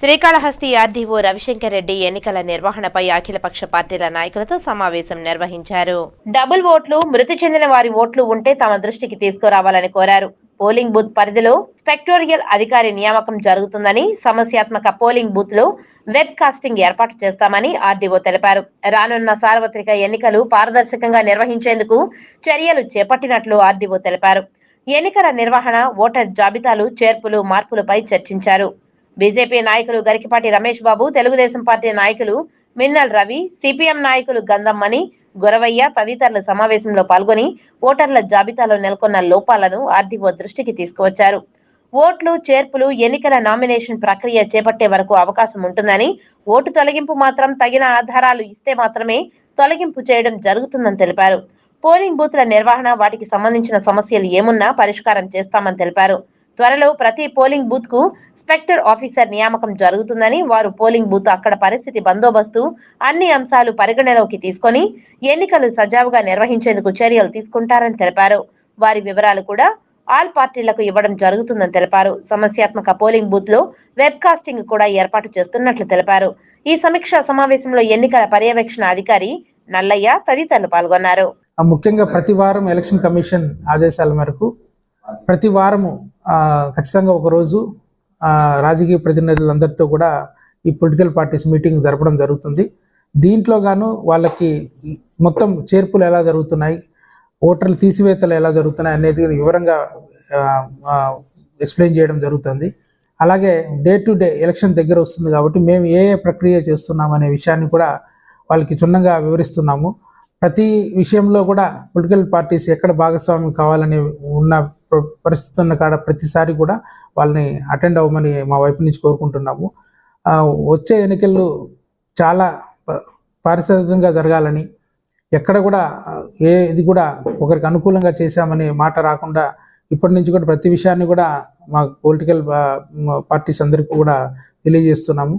Srikalahasti RDO Ravishankar Reddy ఎన్నికల నిర్వహణపై అఖిలపక్ష పార్టీల నాయకులతో సమావేశం నిర్వహించారు. డబుల్ ఓట్లు మృతి చెందిన వారి ఓట్లు ఉంటే తమ దృష్టికి తీసుకురావాలని కోరారు. పోలింగ్ బూత్ పరిధిలో స్పెక్టోరియల్ అధికారి నియామకం జరుగుతుందని సమస్యాత్మక పోలింగ్ బూత్లో వెబ్ కాస్టింగ్ ఏర్పాటు చేస్తామని ఆర్డీఓ తెలిపారు. రానున్న సార్వత్రిక ఎన్నికలు పారదర్శకంగా నిర్వహించేందుకు చర్యలు చేపట్టినట్లు ఆర్డీఓ తెలిపారు. ఎన్నికల నిర్వహణ ఓటర్ జాబితాలు చేర్పులు మార్పులపై చర్చించారు. బీజేపీ నాయకులు గరికిపాటి రమేష్ బాబు తెలుగుదేశం పార్టీ నాయకులు మిన్నల్ రవి సిపిఎం నాయకులు గంధమ్మని గురవయ్య తదితరులు సమావేశంలో పాల్గొని ఓటర్ల జాబితాలో నెలకొన్న లోపాలను ఆర్డీఓ దృష్టికి తీసుకువచ్చారు. ఓట్లు చేర్పులు ఎన్నికల నామినేషన్ ప్రక్రియ చేపట్టే వరకు అవకాశం ఉంటుందని ఓటు తొలగింపు మాత్రం తగిన ఆధారాలు ఇస్తే మాత్రమే తొలగింపు చేయడం జరుగుతుందని తెలిపారు. పోలింగ్ బూత్ల నిర్వహణ వాటికి సంబంధించిన సమస్యలు ఏమున్నా పరిష్కారం చేస్తామని తెలిపారు. త్వరలో ప్రతి పోలింగ్ బూత్కు ఇన్స్పెక్టర్ ఆఫీసర్ నియామకం జరుగుతుందని వారు పోలింగ్ బూత్ అక్కడ పరిస్థితి బందోబస్తు అన్ని అంశాలు పరిగణలోకి తీసుకొని ఎన్నికలు సజావుగా నిర్వహించేందుకు చర్యలు తీసుకుంటారని తెలిపారు. వారి వివరాలు కూడా ఆల్ పార్టీలకు ఇవ్వడం జరుగుతుందని తెలిపారు. సమస్యాత్మక పోలింగ్ బూత్లో వెబ్ కాస్టింగ్ కూడా ఏర్పాటు చేస్తున్నట్లు తెలిపారు. ఈ సమీక్ష సమావేశంలో ఎన్నికల పర్యవేక్షణ అధికారి నల్లయ్య తదితరులు పాల్గొన్నారు. ముఖ్యంగా ప్రతి వారం ఎలక్షన్ కమిషన్ ఆదేశాల మేరకు ప్రతి వారము ఖచ్చితంగా ఒక రోజు రాజకీయ ప్రతినిధులందరితో కూడా ఈ పొలిటికల్ పార్టీస్ మీటింగ్ జరపడం జరుగుతుంది. దీంట్లో గాను వాళ్ళకి మొత్తం చేర్పులు ఎలా జరుగుతున్నాయి ఓటర్లు తీసివేతలు ఎలా జరుగుతున్నాయి అనేది వివరంగా ఎక్స్ప్లెయిన్ చేయడం జరుగుతుంది. అలాగే డే టు డే ఎలక్షన్ దగ్గర వస్తుంది కాబట్టి మేము ఏ ఏ ప్రక్రియ చేస్తున్నాం అనే విషయాన్ని కూడా వాళ్ళకి క్షుణ్ణంగా వివరిస్తున్నాము. ప్రతి విషయంలో కూడా పొలిటికల్ పార్టీస్ ఎక్కడ భాగస్వామ్యం కావాలని ఉన్న పరిస్థితి ఉన్న కాడ ప్రతిసారి కూడా వాళ్ళని అటెండ్ అవ్వమని మా వైపు నుంచి కోరుకుంటున్నాము. వచ్చే ఎన్నికలు చాలా ప- పారిశుద్ధ్యంగా జరగాలని ఎక్కడ కూడా ఏ ఇది కూడా ఒకరికి అనుకూలంగా చేశామని మాట రాకుండా ఇప్పటి నుంచి కూడా ప్రతి విషయాన్ని కూడా మా పొలిటికల్ పార్టీస్ అందరికీ కూడా తెలియజేస్తున్నాము.